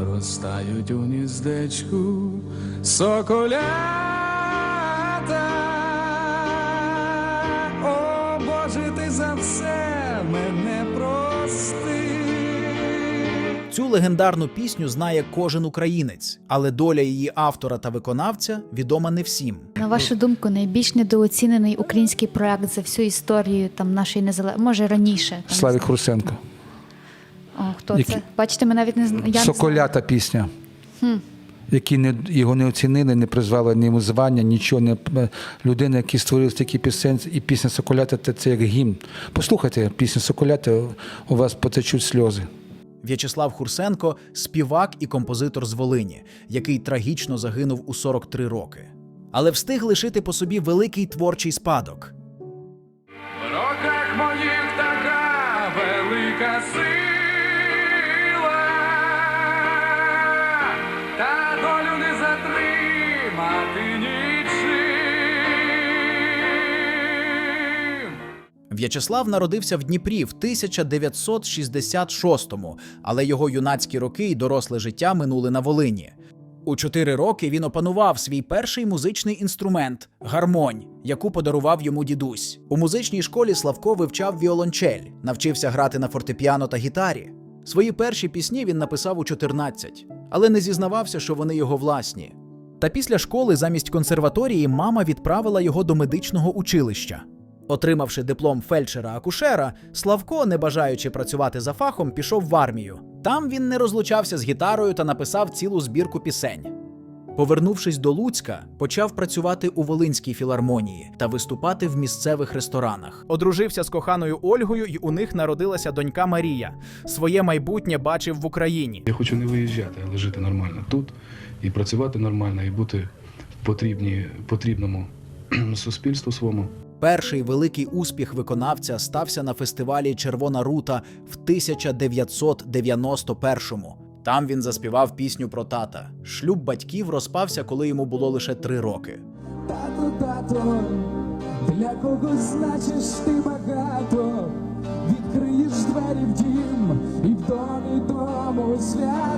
зростають у гніздечку соколята. О, Боже, ти за все мене прости. Цю легендарну пісню знає кожен українець, але доля її автора та виконавця відома не всім. На вашу думку, найбільш недооцінений український проект за всю історію там нашої незалежності, може раніше. Там, Славік Хрусенко. О, хто Який? це? Бачите, ми навіть не знаю. Соколята пісня. Які не, його не оцінили, не призвали ні йому звання, нічого не людина, які створили такі пісень, і пісня Соколята це, це як гімн. Послухайте пісню Соколята, у вас потечуть сльози. В'ячеслав Хурсенко співак і композитор з Волині, який трагічно загинув у 43 роки. Але встиг лишити по собі великий творчий спадок. В роках моїх така велика сила, В'ячеслав народився в Дніпрі в 1966-му, але його юнацькі роки і доросле життя минули на Волині. У чотири роки він опанував свій перший музичний інструмент гармонь, яку подарував йому дідусь. У музичній школі Славко вивчав віолончель, навчився грати на фортепіано та гітарі. Свої перші пісні він написав у 14, але не зізнавався, що вони його власні. Та після школи замість консерваторії мама відправила його до медичного училища. Отримавши диплом фельдшера-акушера, Славко, не бажаючи працювати за фахом, пішов в армію. Там він не розлучався з гітарою та написав цілу збірку пісень. Повернувшись до Луцька, почав працювати у Волинській філармонії та виступати в місцевих ресторанах. Одружився з коханою Ольгою, і у них народилася донька Марія. Своє майбутнє бачив в Україні. Я хочу не виїжджати, але жити нормально тут і працювати нормально, і бути потрібні, потрібному суспільству своєму. Перший великий успіх виконавця стався на фестивалі Червона рута в 1991-му. Там він заспівав пісню про тата. Шлюб батьків розпався, коли йому було лише три роки. Тато, тато, для кого значиш ти багато, відкриєш двері в дім і в домі дому свято.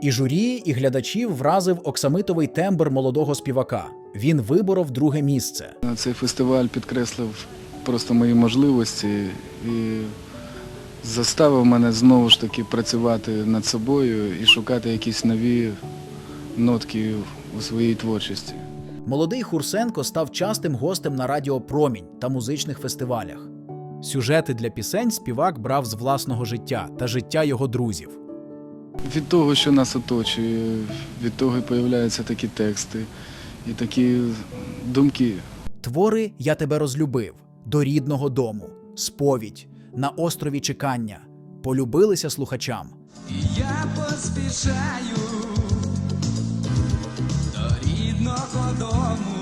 І журі, і глядачів вразив оксамитовий тембр молодого співака. Він виборов друге місце. Цей фестиваль підкреслив просто мої можливості і заставив мене знову ж таки працювати над собою і шукати якісь нові нотки у своїй творчості. Молодий Хурсенко став частим гостем на радіо Промінь та музичних фестивалях. Сюжети для пісень співак брав з власного життя та життя його друзів. Від того, що нас оточує, від того і появляються такі тексти і такі думки. Твори Я тебе розлюбив до рідного дому, сповідь на острові чекання. Полюбилися слухачам. Я поспішаю до рідного дому,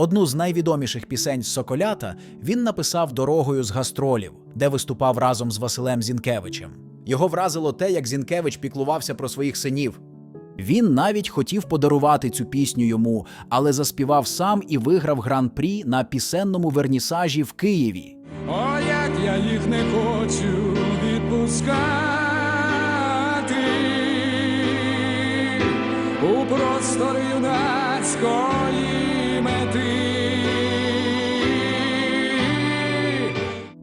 Одну з найвідоміших пісень Соколята він написав дорогою з гастролів, де виступав разом з Василем Зінкевичем. Його вразило те, як Зінкевич піклувався про своїх синів. Він навіть хотів подарувати цю пісню йому, але заспівав сам і виграв гран-прі на пісенному вернісажі в Києві. О, як я їх не хочу відпускати у простори юнацької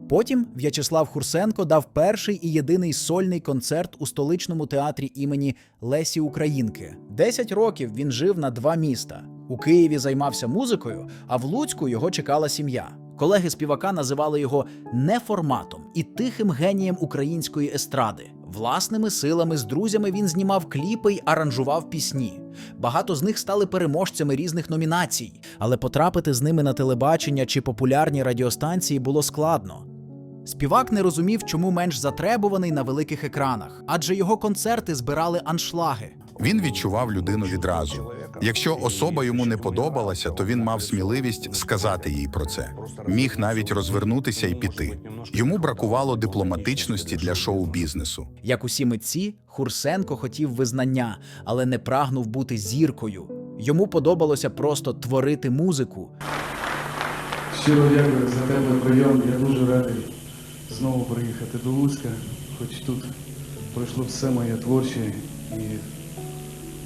Потім В'ячеслав Хурсенко дав перший і єдиний сольний концерт у столичному театрі імені Лесі Українки. Десять років він жив на два міста. У Києві займався музикою, а в Луцьку його чекала сім'я. Колеги співака називали його неформатом і тихим генієм української естради. Власними силами з друзями він знімав кліпи й аранжував пісні. Багато з них стали переможцями різних номінацій, але потрапити з ними на телебачення чи популярні радіостанції було складно. Співак не розумів, чому менш затребуваний на великих екранах, адже його концерти збирали аншлаги. Він відчував людину відразу. Якщо особа йому не подобалася, то він мав сміливість сказати їй про це. Міг навіть розвернутися і піти. Йому бракувало дипломатичності для шоу-бізнесу. Як усі митці, Хурсенко хотів визнання, але не прагнув бути зіркою. Йому подобалося просто творити музику. Щиро дякую за теплий прийом. Я дуже радий знову приїхати до Луцька, хоч тут пройшло все моє творче і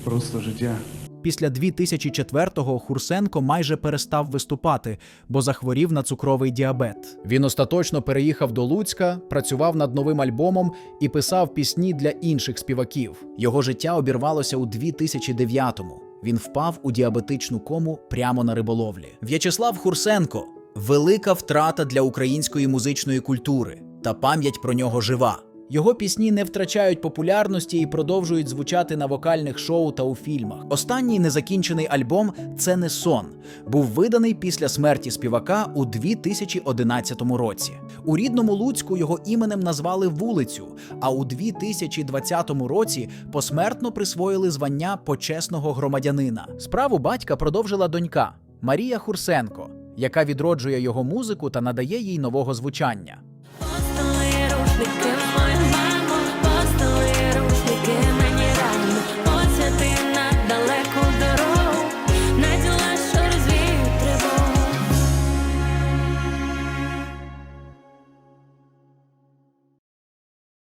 просто життя. Після 2004-го Хурсенко майже перестав виступати, бо захворів на цукровий діабет. Він остаточно переїхав до Луцька, працював над новим альбомом і писав пісні для інших співаків. Його життя обірвалося у 2009-му. Він впав у діабетичну кому прямо на риболовлі. В'ячеслав Хурсенко велика втрата для української музичної культури, та пам'ять про нього жива. Його пісні не втрачають популярності і продовжують звучати на вокальних шоу та у фільмах. Останній незакінчений альбом Це не сон був виданий після смерті співака у 2011 році. У рідному Луцьку його іменем назвали вулицю, а у 2020 році посмертно присвоїли звання почесного громадянина. Справу батька продовжила донька Марія Хурсенко, яка відроджує його музику та надає їй нового звучання.